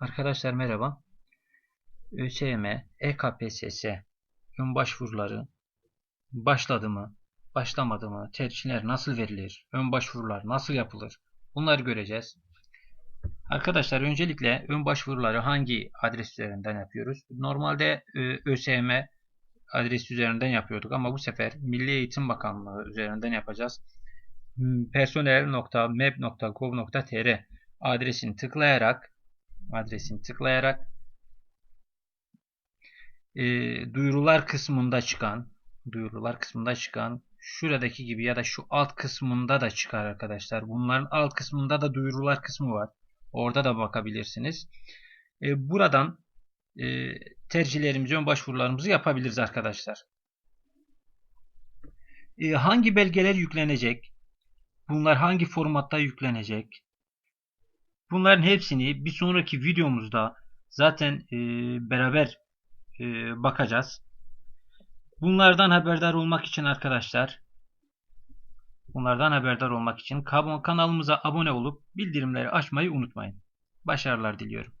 Arkadaşlar merhaba. ÖSYM, EKPSS ön başvuruları başladı mı, başlamadı mı, tercihler nasıl verilir, ön başvurular nasıl yapılır bunları göreceğiz. Arkadaşlar öncelikle ön başvuruları hangi adres üzerinden yapıyoruz? Normalde e, ÖSYM adresi üzerinden yapıyorduk ama bu sefer Milli Eğitim Bakanlığı üzerinden yapacağız. Hmm, personel.meb.gov.tr adresini tıklayarak adresini tıklayarak e, duyurular kısmında çıkan duyurular kısmında çıkan şuradaki gibi ya da şu alt kısmında da çıkar arkadaşlar. Bunların alt kısmında da duyurular kısmı var. Orada da bakabilirsiniz. E, buradan e, tercihlerimizi, ön başvurularımızı yapabiliriz arkadaşlar. E, hangi belgeler yüklenecek? Bunlar hangi formatta yüklenecek? Bunların hepsini bir sonraki videomuzda zaten e, beraber e, bakacağız. Bunlardan haberdar olmak için arkadaşlar bunlardan haberdar olmak için kanalımıza abone olup bildirimleri açmayı unutmayın. Başarılar diliyorum.